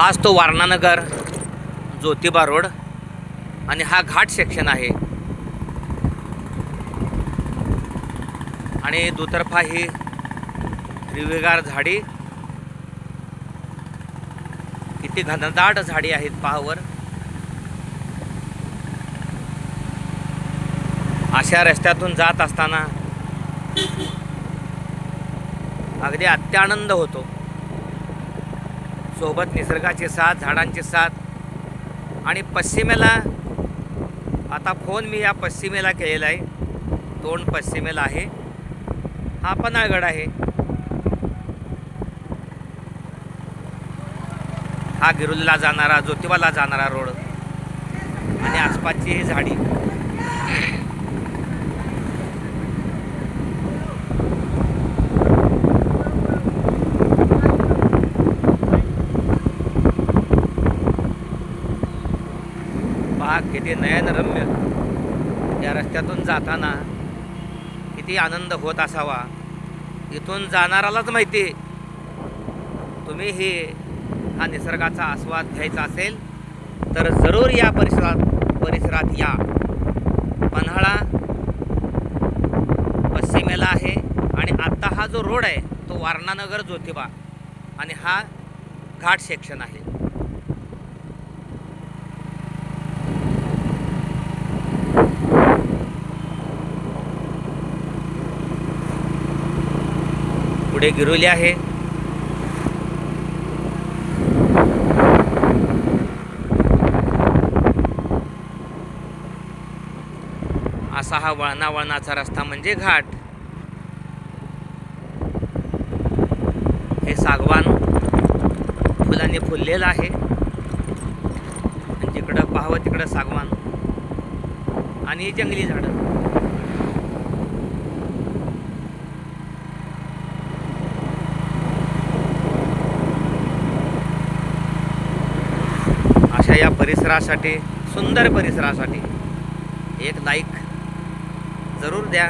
हाच तो वारणानगर ज्योतिबा रोड आणि हा घाट सेक्शन आहे. आणि दुतर्फा ही हिरवीगार झाडी. किती घनदाट झाडी आहेत पहावर. अशा रस्त्यातून जात असताना अगदी अत्यानंद होतो. सोबत निसर्गाची साथ झाडांची साथ. आणि पश्चिमेला आता फोन मी या पश्चिमेला केलेला आहे. तोंड पश्चिमेला आहे. हा पन्हाळगड आहे. हा गिरुलला जाणारा ज्योतिबाला जाणारा रोड. आणि आसपासची ही झाडी. पहा किती नयनरम्य. या रस्त्यातून जाताना किती आनंद होत असावा. इथून जाणारालाच माहिती. तुम्ही हे हा निसर्गाचा आस्वाद घ्यायचा असेल तर जरूर या परिसरात परिसरात या. पन्हाळा पश्चिमेला आहे आणि आत्ता हा जो रोड आहे तो वारणानगर ज्योतिबा. आणि हा घाट सेक्शन आहे. पुढे गिरोली आहे. असा हा वळणा वळणाचा रस्ता म्हणजे घाट. हे सागवान फुलांनी फुललेलं आहे. जिकडं पाहावं तिकडं सागवान. आणि ही जंगली झाडं अशा या परिसरासाठी सुंदर परिसरासाठी एक लाईक जरूर द्या.